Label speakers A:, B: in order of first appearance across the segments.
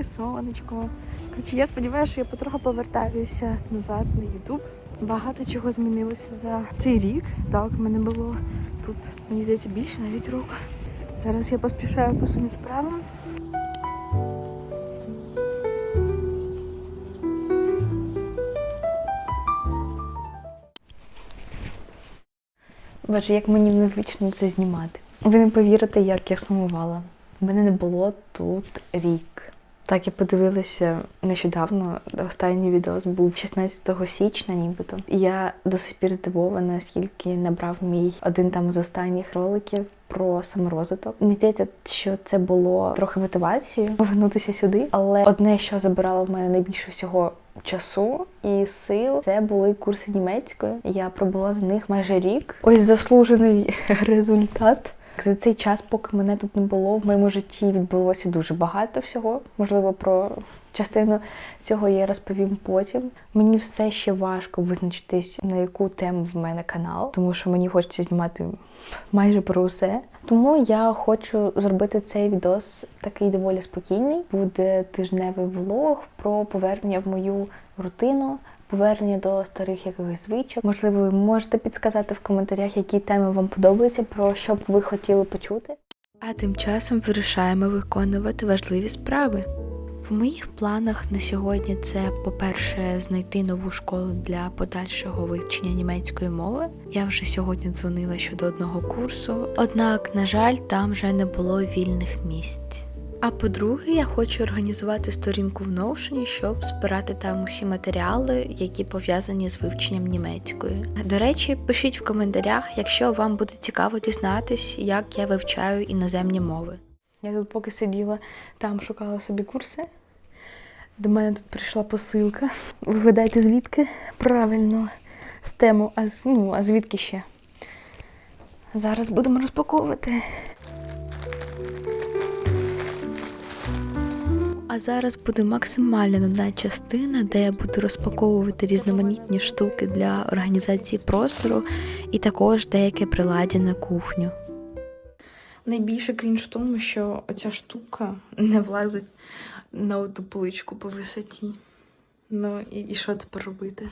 A: привіт! Сонечко! Коротше, я сподіваюся, що я потроху повертаюся назад на Ютуб. Багато чого змінилося за цей рік. Так, мене було тут, мені здається, більше навіть року. Зараз я поспішаю по своїм справам. Боже, як мені незвично це знімати. Ви не повірите, як я сумувала. У мене не було тут рік. Так, я подивилася нещодавно. Останній відос був 16 січня, нібито. І я до сих пір здивована, скільки набрав мій один там з останніх роликів про саморозвиток. Мені здається, що це було трохи мотивацією повернутися сюди. Але одне, що забирало в мене найбільше всього часу і сил, це були курси німецької. Я пробула на них майже рік. Ось заслужений результат. За цей час, поки мене тут не було, в моєму житті відбулося дуже багато всього. Можливо, про частину цього я розповім потім. Мені все ще важко визначитись, на яку тему в мене канал, тому що мені хочеться знімати майже про усе. Тому я хочу зробити цей відос такий доволі спокійний. Буде тижневий влог про повернення в мою рутину. Повернення до старих якихось звичок. Можливо, ви можете підсказати в коментарях, які теми вам подобаються, про що б ви хотіли почути. А тим часом вирішаємо виконувати важливі справи. В моїх планах на сьогодні це, по-перше, знайти нову школу для подальшого вивчення німецької мови. Я вже сьогодні дзвонила щодо одного курсу, однак, на жаль, там вже не було вільних місць. А по-друге, я хочу організувати сторінку в Notion, щоб збирати там усі матеріали, які пов'язані з вивченням німецької. До речі, пишіть в коментарях, якщо вам буде цікаво дізнатись, як я вивчаю іноземні мови. Я тут поки сиділа, там шукала собі курси. До мене тут прийшла посилка. Ви гадаєте, звідки? Правильно, з тему, а, ну, а звідки ще? Зараз будемо розпаковувати. А зараз буде максимально нудна частина, де я буду розпаковувати різноманітні штуки для організації простору і також деяке приладдя на кухню. Найбільше крінж в тому, що оця штука не влазить на оту поличку по висоті. Ну і, і що тепер робити?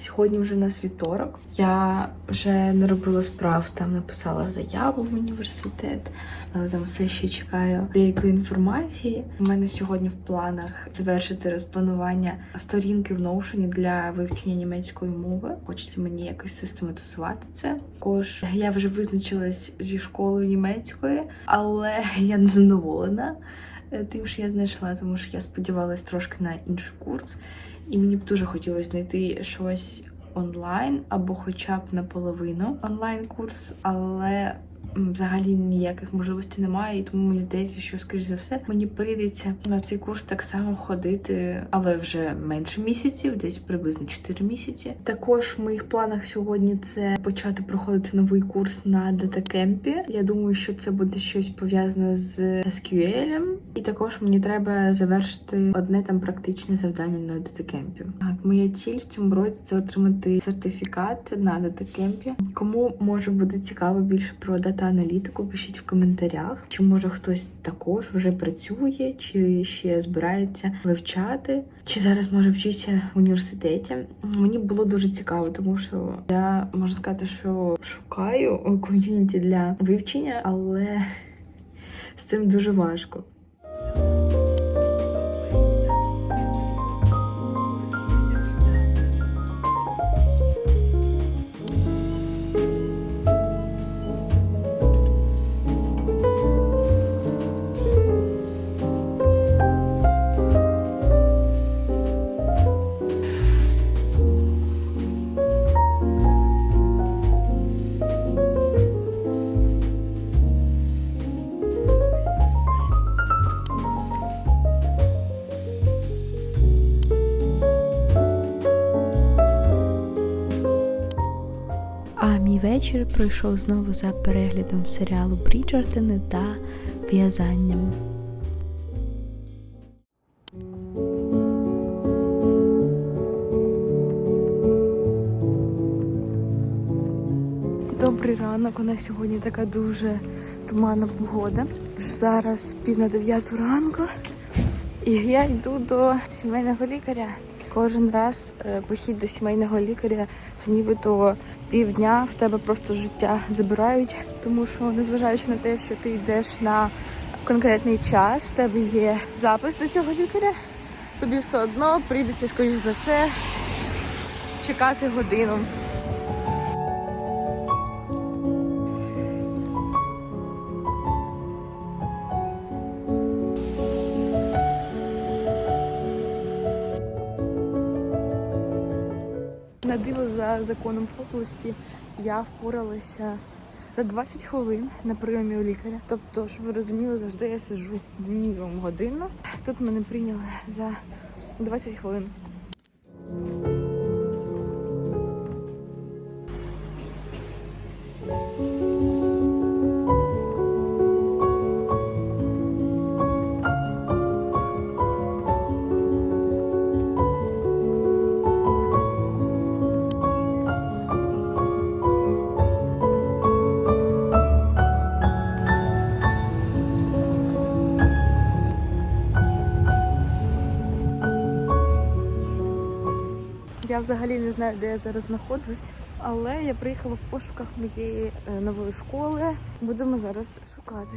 A: Сьогодні вже на вівторок. Я вже не робила справ, там написала заяву в університет, але там все ще чекаю деякої інформації. У мене сьогодні в планах завершити розпланування сторінки в Notion для вивчення німецької мови. Хочеться мені якось систематизувати це. Також я вже визначилась зі школою німецької, але я не задоволена е, тим, що я знайшла, тому що я сподівалась трошки на інший курс. І мені б дуже хотілося знайти щось онлайн або хоча б наполовину онлайн-курс, але взагалі ніяких можливостей немає, і тому мені здається, що скоріш за все мені прийдеться на цей курс так само ходити, але вже менше місяців, десь приблизно 4 місяці. Також в моїх планах сьогодні це почати проходити новий курс на датакемпі. Я думаю, що це буде щось пов'язане з SQL. І також мені треба завершити одне там практичне завдання на датакемпі. Так, моя ціль в цьому році це отримати сертифікат на датакемпі. Кому може бути цікаво більше про дата-аналітику, пишіть в коментарях. Чи може хтось також вже працює, чи ще збирається вивчати, чи зараз може вчитися в університеті. Мені було дуже цікаво, тому що я можу сказати, що шукаю ком'юніті для вивчення, але з цим дуже важко.
B: Вечір пройшов знову за переглядом серіалу Бріджертони та в'язанням.
A: Добрий ранок. У нас сьогодні така дуже туманна погода. Зараз пів на дев'яту ранку, і я йду до сімейного лікаря. Кожен раз е, похід до сімейного лікаря це нібито півдня в тебе просто життя забирають, тому що незважаючи на те, що ти йдеш на конкретний час, в тебе є запис до цього лікаря, тобі все одно прийдеться, скоріш за все, чекати годину. За законом подлості я впоралася за 20 хвилин на прийомі у лікаря. Тобто, щоб ви розуміли, завжди я сиджу мінімум годину. Тут мене прийняли за 20 хвилин. Взагалі не знаю, де я зараз знаходжусь, але я приїхала в пошуках моєї е, нової школи. Будемо зараз шукати.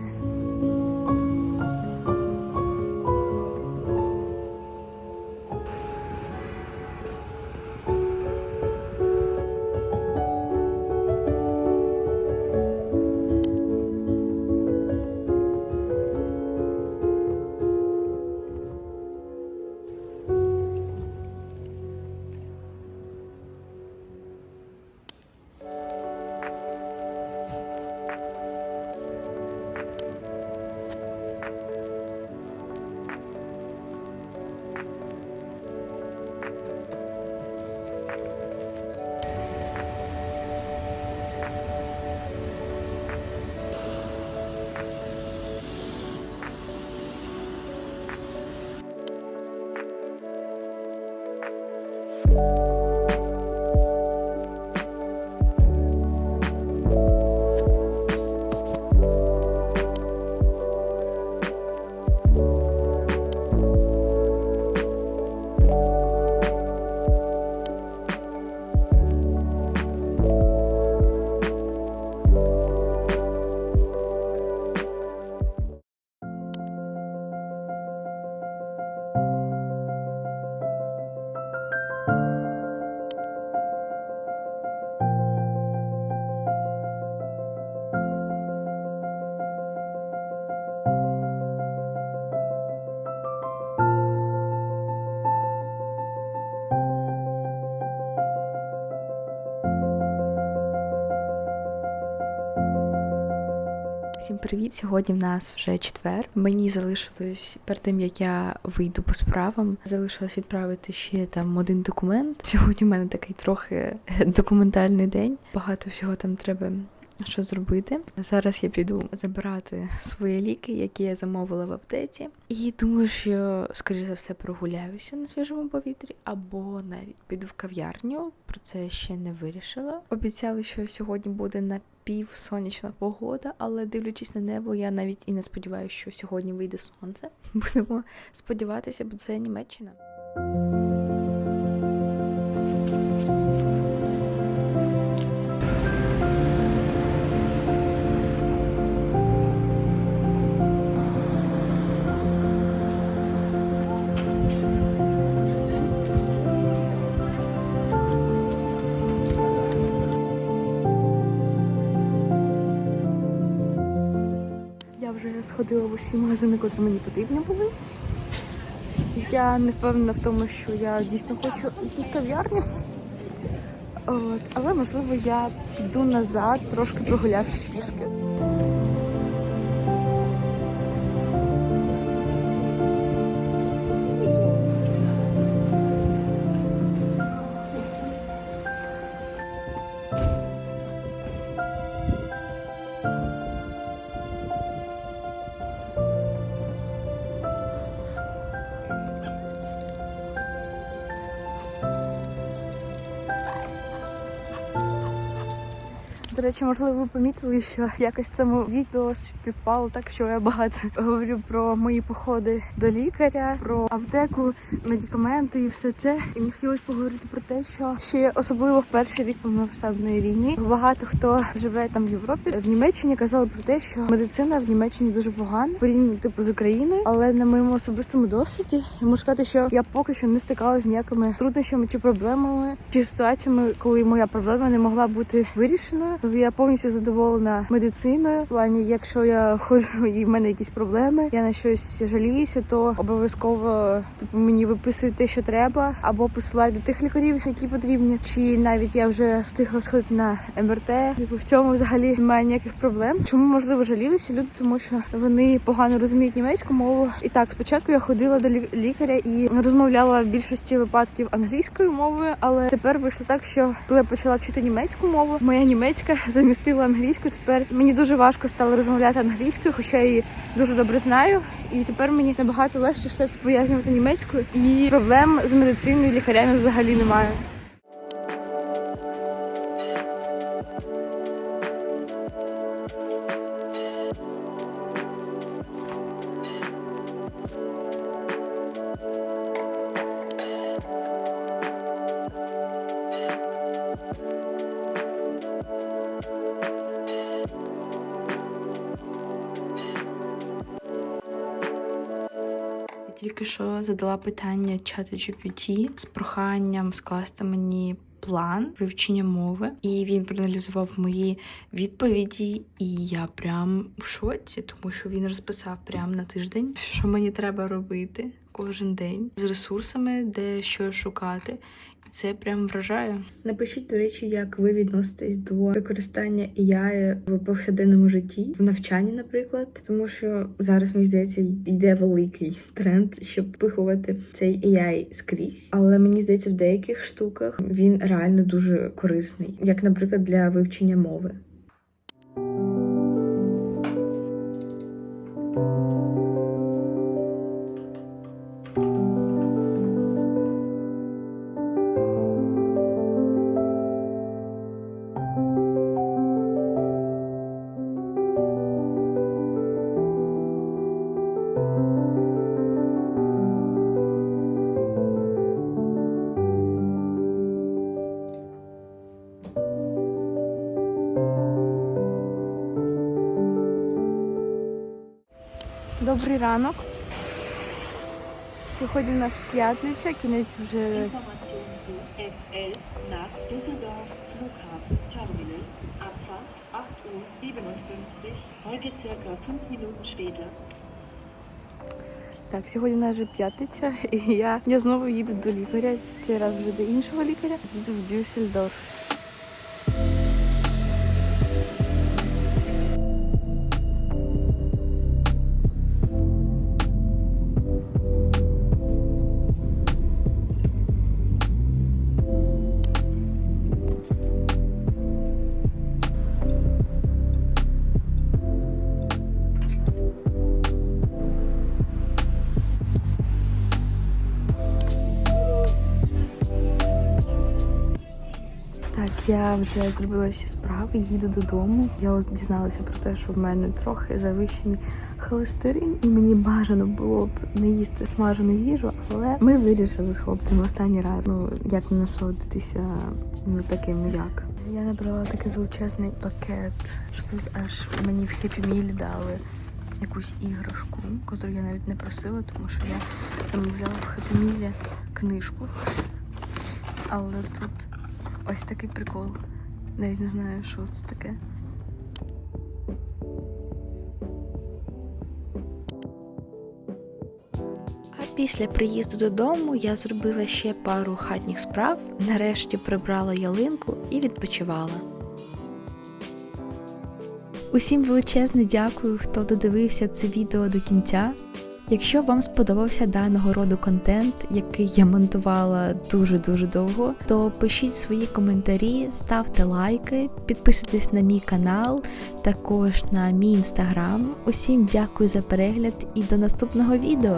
A: Привіт! Сьогодні в нас вже четвер. Мені залишилось перед тим, як я вийду по справам, залишилось відправити ще там один документ. Сьогодні в мене такий трохи документальний день. Багато всього там треба. Що зробити? Зараз я піду забирати свої ліки, які я замовила в аптеці. І думаю, що скоріше за все прогуляюся на свіжому повітрі, або навіть піду в кав'ярню. Про це ще не вирішила. Обіцяли, що сьогодні буде на півсонячна погода, але дивлячись на небо, я навіть і не сподіваюся, що сьогодні вийде сонце. Будемо сподіватися, бо це Німеччина. Сходила в усі магазини, котрі мені потрібні були. Я не впевнена в тому, що я дійсно хочу в кав'ярню. Але можливо я піду назад, трошки прогулявшись пішки. Речі, можливо, ви помітили, що якось цьому відео співпало так, що я багато говорю про мої походи до лікаря, про аптеку, медикаменти і все це. І мені хотілося поговорити про те, що ще особливо в перший рік повномасштабної війни багато хто живе там в Європі. В Німеччині казали про те, що медицина в Німеччині дуже погана, порівняно типу з Україною. Але на моєму особистому досвіді я можу сказати, що я поки що не стикалася з ніякими труднощами чи проблемами, чи ситуаціями, коли моя проблема не могла бути вирішеною. Я повністю задоволена медициною. В плані, якщо я ходжу і в мене якісь проблеми, я на щось жаліюся, то обов'язково типу мені виписують те, що треба, або посилають до тих лікарів, які потрібні. Чи навіть я вже встигла сходити на МРТ. Типу в цьому взагалі немає ніяких проблем. Чому можливо жалілися люди? Тому що вони погано розуміють німецьку мову. І так, спочатку я ходила до лікаря і розмовляла в більшості випадків англійською мовою, але тепер вийшло так, що коли я почала вчити німецьку мову, моя німецька замістила англійську. Тепер мені дуже важко стало розмовляти англійською, хоча я її дуже добре знаю. І тепер мені набагато легше все це пояснювати німецькою. І проблем з медициною лікарями взагалі немає. Задала питання чату GPT з проханням скласти мені план вивчення мови, і він проаналізував мої відповіді. І я прям в шоці, тому що він розписав прям на тиждень, що мені треба робити кожен день з ресурсами, де що шукати. Це прям вражає. Напишіть, до речі, як ви відноситесь до використання AI в повсякденному житті, в навчанні, наприклад, тому що зараз мені здається йде великий тренд, щоб впихувати цей AI скрізь. Але мені здається, в деяких штуках він реально дуже корисний, як, наприклад, для вивчення мови. Добрий ранок. Сьогодні у нас п'ятниця, кінець вже
C: Information zu F11 nach Düsseldorf Flughafen Terminal. Abfahrt 8 Uhr 57. Heute circa 5 Minuten später.
A: Так, сьогодні в нас вже п'ятниця, і я, я знову їду до лікаря. Цей раз вже до іншого лікаря. Їду в Дюссельдорф.
B: Я вже зробила всі справи, їду додому. Я дізналася про те, що в мене трохи завищений холестерин, і мені бажано було б не їсти смажену їжу, але ми вирішили з хлопцем останній раз. Ну як не насолодитися ну таким як. Я набрала такий величезний пакет. що Тут аж мені в Meal дали якусь іграшку, яку я навіть не просила, тому що я замовляла в Meal книжку. Але тут ось такий прикол. Навіть не знаю, що це таке.
A: Після приїзду додому я зробила ще пару хатніх справ, нарешті прибрала ялинку і відпочивала. Усім величезне дякую, хто додивився це відео до кінця. Якщо вам сподобався даного роду контент, який я монтувала дуже-дуже довго, то пишіть свої коментарі, ставте лайки, підписуйтесь на мій канал, також на мій інстаграм. Усім дякую за перегляд і до наступного відео!